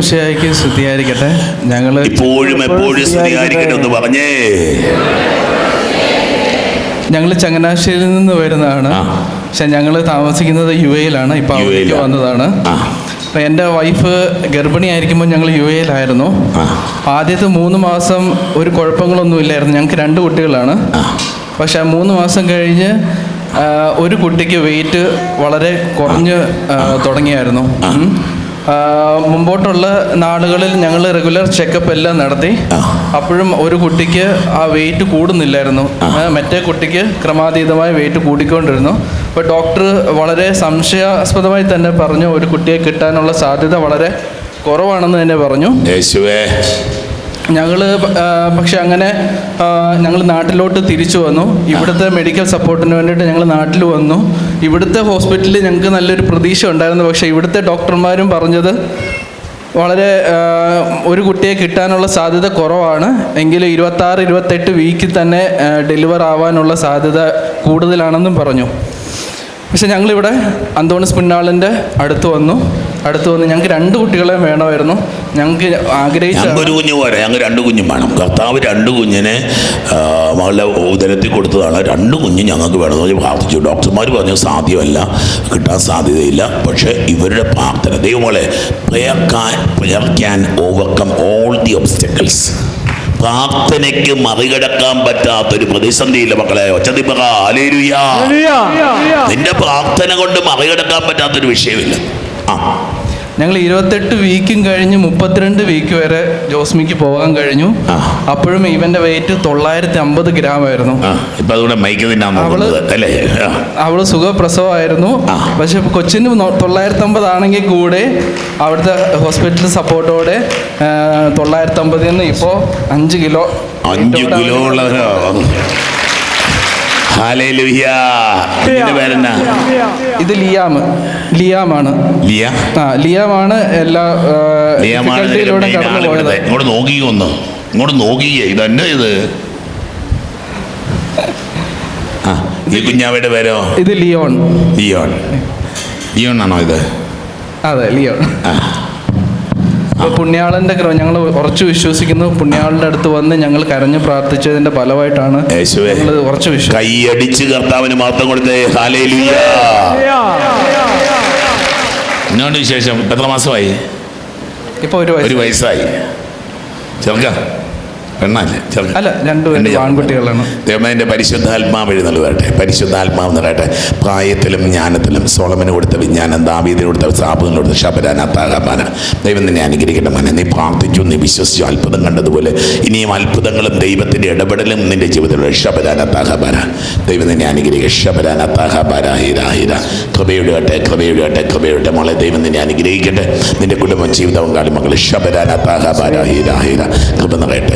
സ്തുതിയായിരിക്കട്ടെ ഞങ്ങൾ ഇപ്പോഴും എപ്പോഴും സ്തുതിയായിരിക്കട്ടെ എന്ന് പറഞ്ഞേ. ഞങ്ങൾ ചങ്ങനാശ്ശേരിയിൽ നിന്ന് വരുന്നതാണ്. പക്ഷെ ഞങ്ങൾ താമസിക്കുന്നത് യു എയിലാണ്. ഇപ്പൊ അവിടേക്ക് വന്നതാണ്. അപ്പൊ എന്റെ വൈഫ് ഗർഭിണിയായിരിക്കുമ്പോൾ ഞങ്ങൾ യു എയിലായിരുന്നു. ആദ്യത്തെ മൂന്ന് മാസം ഒരു കുഴപ്പങ്ങളൊന്നും ഇല്ലായിരുന്നു. ഞങ്ങൾക്ക് രണ്ട് കുട്ടികളാണ്. പക്ഷെ മൂന്ന് മാസം കഴിഞ്ഞ് ഒരു കുട്ടിക്ക് വെയിറ്റ് വളരെ കുറഞ്ഞ് തുടങ്ങിയായിരുന്നു. മുമ്പോട്ടുള്ള നാളുകളിൽ ഞങ്ങൾ റെഗുലർ ചെക്കപ്പ് എല്ലാം നടത്തി. അപ്പോഴും ഒരു കുട്ടിക്ക് ആ വെയിറ്റ് കൂടുന്നില്ലായിരുന്നു. മറ്റേ കുട്ടിക്ക് ക്രമാതീതമായി വെയിറ്റ് കൂടിക്കൊണ്ടിരുന്നു. അപ്പോൾ ഡോക്ടർ വളരെ സംശയാസ്പദമായി തന്നെ പറഞ്ഞു ഒരു കുട്ടിയെ കിട്ടാനുള്ള സാധ്യത വളരെ കുറവാണെന്ന് തന്നെ പറഞ്ഞു. ഞങ്ങൾ പക്ഷെ അങ്ങനെ ഞങ്ങൾ നാട്ടിലോട്ട് തിരിച്ചു വന്നു. ഇവിടുത്തെ മെഡിക്കൽ സപ്പോർട്ടിന് വേണ്ടിയിട്ട് ഞങ്ങൾ നാട്ടിൽ വന്നു. ഇവിടുത്തെ ഹോസ്പിറ്റലിൽ ഞങ്ങൾക്ക് നല്ലൊരു പ്രതീക്ഷ ഉണ്ടായിരുന്നു. പക്ഷേ ഇവിടുത്തെ ഡോക്ടർമാരും പറഞ്ഞത് വളരെ ഒരു കുട്ടിയെ കിട്ടാനുള്ള സാധ്യത കുറവാണ്. എങ്കിലും ഇരുപത്താറ് ഇരുപത്തെട്ട് വീക്കിൽ തന്നെ ഡെലിവർ ആവാനുള്ള സാധ്യത കൂടുതലാണെന്നും പറഞ്ഞു. പക്ഷെ ഞങ്ങളിവിടെ അന്തോണിസ് പിന്നാളിന്റെ അടുത്ത് വന്നു. അടുത്ത് വന്ന് ഞങ്ങൾക്ക് രണ്ട് കുട്ടികളെ വേണമായിരുന്നു. ഞങ്ങൾക്ക് ആഗ്രഹിച്ച ഒരു കുഞ്ഞ് പോരാ. ഞങ്ങൾക്ക് രണ്ട് കുഞ്ഞും വേണം. കർത്താവ് രണ്ട് കുഞ്ഞിനെ മകളെ ഉദരത്തിൽ കൊടുത്തതാണ്. രണ്ട് കുഞ്ഞ് ഞങ്ങൾക്ക് വേണമെന്ന് പറഞ്ഞ് പ്രാർത്ഥിച്ചു. ഡോക്ടർമാർ പറഞ്ഞു സാധ്യമല്ല കിട്ടാൻ സാധ്യതയില്ല. പക്ഷേ ഇവരുടെ പ്രാർത്ഥന ദൈവമോളെ പ്രയർക്കാൻ പ്രയർക്കാൻ ഓവർകം ഓൾ ദി ഒബ്സ്റ്റക്കിൾസ് പ്രാർത്ഥനയ്ക്ക് മറികടക്കാൻ പറ്റാത്തൊരു പ്രതിസന്ധിയില്ല മക്കളെ. ഒച്ചതിപ്പറ ആലേരുയാ നിന്റെ പ്രാർത്ഥന കൊണ്ട് മറികടക്കാൻ പറ്റാത്തൊരു വിഷയമില്ല. ആ. ഞങ്ങൾ ഇരുപത്തെട്ട് വീക്കും കഴിഞ്ഞ് മുപ്പത്തിരണ്ട് വീക്ക് വരെ ജോസ്മിക്ക് പോകാൻ കഴിഞ്ഞു. അപ്പോഴും ഇവന്റെ വെയിറ്റ് തൊള്ളായിരത്തി അമ്പത് ഗ്രാം ആയിരുന്നു അവൾ. അവൾ സുഖപ്രസവമായിരുന്നു. പക്ഷെ കൊച്ചിന് തൊള്ളായിരത്തി അമ്പത് ആണെങ്കിൽ കൂടെ അവിടുത്തെ ഹോസ്പിറ്റൽ സപ്പോർട്ടോടെ തൊള്ളായിരത്തി അമ്പതിൽ നിന്ന് ഇപ്പോ അഞ്ച് കിലോ അഞ്ച് കിലോ ഉള്ളവരോ? ഇത് ലിയാം ലിയാമാണ്. ലിയ? ആ ലിയാമാണ് എല്ലാ ലിയമാണ് difficulty-യിലൂടെ main കടന്നു പോയത്. ഇവിടുത്തെ. ഇങ്ങോട്ട് നോക്കിക്കോ ഒന്ന്. ഇങ്ങോട്ട് നോക്കിയേ ഇതെന്നെ ഇത്. ആ ഈ കുഞ്ഞാവയുടെ പേരോ? ഇത് ലിയോൺ. ലിയോൺ. ലിയോൺ ആണോ ഇത്? അതെ ലിയോൺ. ആ. അപ്പൊ പുണ്യാളന്റെ കൃപ ഞങ്ങൾ ഉറച്ചു വിശ്വസിക്കുന്നു. പുണ്യാളന്റെ അടുത്ത് വന്ന് ഞങ്ങൾ കരഞ്ഞു പ്രാർത്ഥിച്ചതിന്റെ ഫലമായിട്ടാണ് യേശുവേ ഞങ്ങൾ ഉറച്ചു വിശ്വസിക്കുന്നത്. കൈയടിച്ച് കർത്താവിന് മാത്രം കൊടുത്തേ. ഹാലേലുയ്യ എന്നോണ്ട് വിശേഷം? എത്ര മാസമായി? ഇപ്പൊ ഒരു ഒരു വയസ്സ് വയസ്സായി. ചെറുക്ക പെണ്ണല്ലേ അല്ല രണ്ടുപേരും രണ്ട് ആൺകുട്ടികളാണ്. ദൈവമേന്റെ പരിശുദ്ധാത്മാവ് എഴുന്നള്ളു വരട്ടെ പരിശുദ്ധാത്മാവ് നിറയട്ടെ പ്രായത്തിലും ജ്ഞാനത്തിലും സോളമന് കൊടുത്ത വിജ്ഞാനം ദാവീദിന് കൊടുത്ത സ്ഥാപനം കൊടുത്ത ശബരാന താകമാന ദൈവം നിന്നെ അനുഗ്രഹിക്കട്ടെ മനെ. നീ പ്രാർത്ഥിച്ചു നീ വിശ്വസിച്ചു അത്ഭുതം കണ്ടതുപോലെ ഇനിയും അത്ഭുതങ്ങളും ദൈവത്തിന്റെ ഇടപെടലും നിന്റെ ജീവിതത്തിലുള്ള ശബരാന താഹബാര ദൈവം നിന്നെ അനുഗ്രഹിക്കുക ശബരാന താഹബാര ഹിര ഹീര കൃപയുടെ കട്ടെ കൃപയുടെ കട്ടെ കൃപയുടെ മോളെ. ദൈവം നിന്നെ അനുഗ്രഹിക്കട്ടെ. നിന്റെ കുടുംബം ജീവിതവും കാലം മകൾ ശബരാന താഹബാര ഹിര ഹീര കൃപ നിറയട്ടെ.